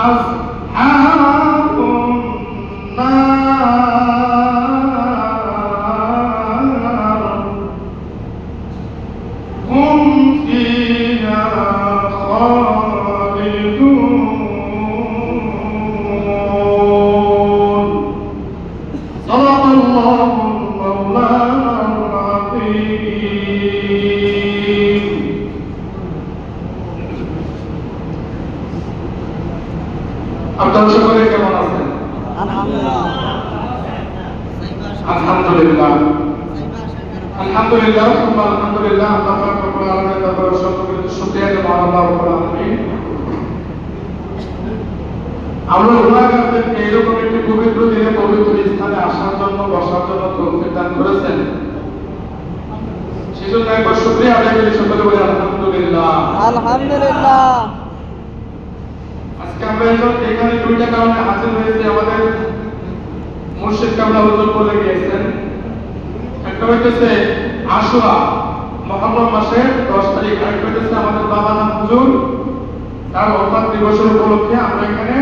أصحاب النار. هم فيها خالدون. আপনারা সকলে কেমন পবিত্র দিনে পবিত্র স্থানে আসার জন্য, বসার জন্য তৌফিক দান করেছেন। সেজন্য একবার শুকরিয়া আদায় করি, সকলে বলে আলহামদুলিল্লাহ। আলহামদুলিল্লাহ। আজকে আমরা এখন এখানে দুইটা কারণে হাজির হয়েছে। আমাদের মুর্শিদ কামলা হুজুর বলে গিয়েছেন। একটা হইতেছে আশুরা মহরম মাসের দশ তারিখ। আরেকটা হইতেছে আমাদের বাবা নাম হুজুর। তার অর্থাৎ দিবসের উপলক্ষে আমরা এখানে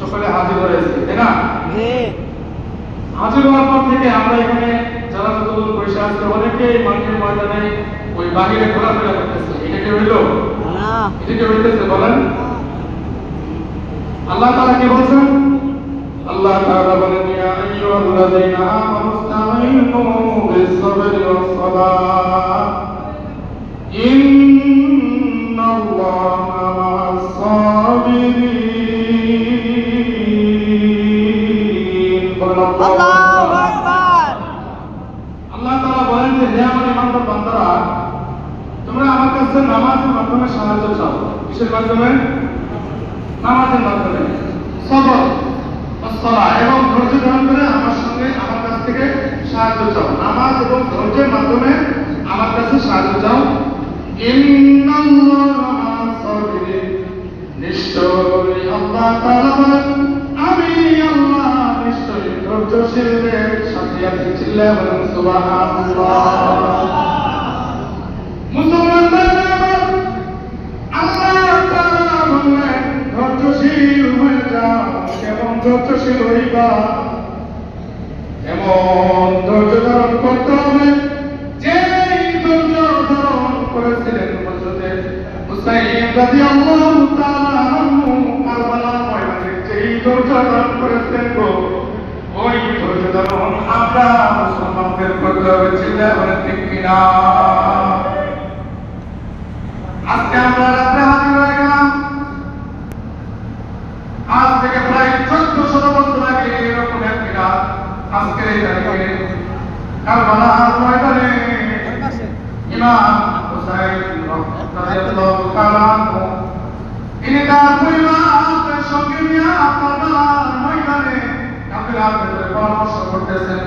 সকলে হাজির হয়েছি তাই না? হাজির হওয়ার পর থেকে আমরা এখানে যারা যতজন বসে আছে অনেকে এই মাঠের ময়দানে ওই বাহিরে ঘোরাফেরা করতেছে। এটা কি হইল? না। এটা কি হইতেছে বলেন? আল্লাহ তাআলা কি বলছেন? আল্লাহ তাআলা বলেন ইয়া আইয়ুহাল্লাযীনা আমানু ইসতাঈনু বিস-সাবরি ওয়াস-সালাহ ইন্নাল্লাহা মা'আস-সাবিরিন। আল্লাহু আকবার। আল্লাহ তাআলা বলেন যে হে আমার ইমানদার বান্দারা তোমরা আমার কাছে নামাজের মাধ্যমে সাহায্য চাও। কিসের মাধ্যমে? নামাজের মাধ্যমে। সবর সলা এবং ধৈর্য ধারণ করে আমার সঙ্গে আমার কাছ থেকে সাহায্য চাও। নামাজ এবং ধৈর্যের মাধ্যমে আমার কাছে সাহায্য চাও। বলেন, আমি আল্লাহ নিশ্চয়ই ধৈর্যশীলদের সাথে আছি। চিল্লায় বলেন হইবা। এমন ধৈর্য ধারণ করতে হবে। যে ধৈর্য ধারণ করেছিলেন ওই ধৈর্য ধারণ আমরা করতে হবে আজকে আমরা রাত্রে হাজির হয়ে গেলাম আজ থেকে প্রায় চোদ্দ শত বছর আগে এরকম একটি রাত আজকের এই তারিখে কারবালার ময়দানে ইমাম হুসাইন রাদিয়াল্লাহু তাআলা তিনি তার পরিবারের সঙ্গে নিয়ে কারবালার ময়দানে কাফেলার ভেতরে পরামর্শ করতেছেন।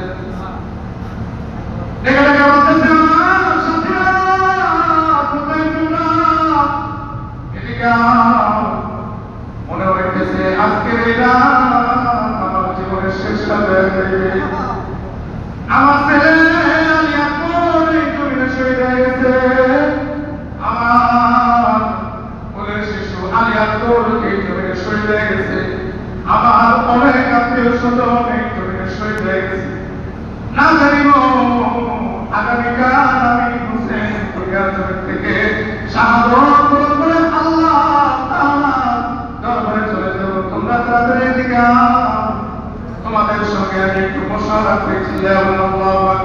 ডেকে ডেকে বলতেছে আমার সাথীরা কোথায় তোমরা? এদিকে মনে হইতেছে আজকের রাত আমার জীবনের শেষ রাত হয়ে। আমার ছেলে এই জমিনে শহীদ হয়ে আমার কোলের শিশু আকবর এই জমিনে শহীদ হয়ে গেছে। আমার অনেক আত্মীয় স্বজন এই জমিনে শহীদ গেছে। না জানিব, আগামীকাল আমি হোসেন দুনিয়ার জমিন থেকে শাহাদত كانت مصرفة اللهم الله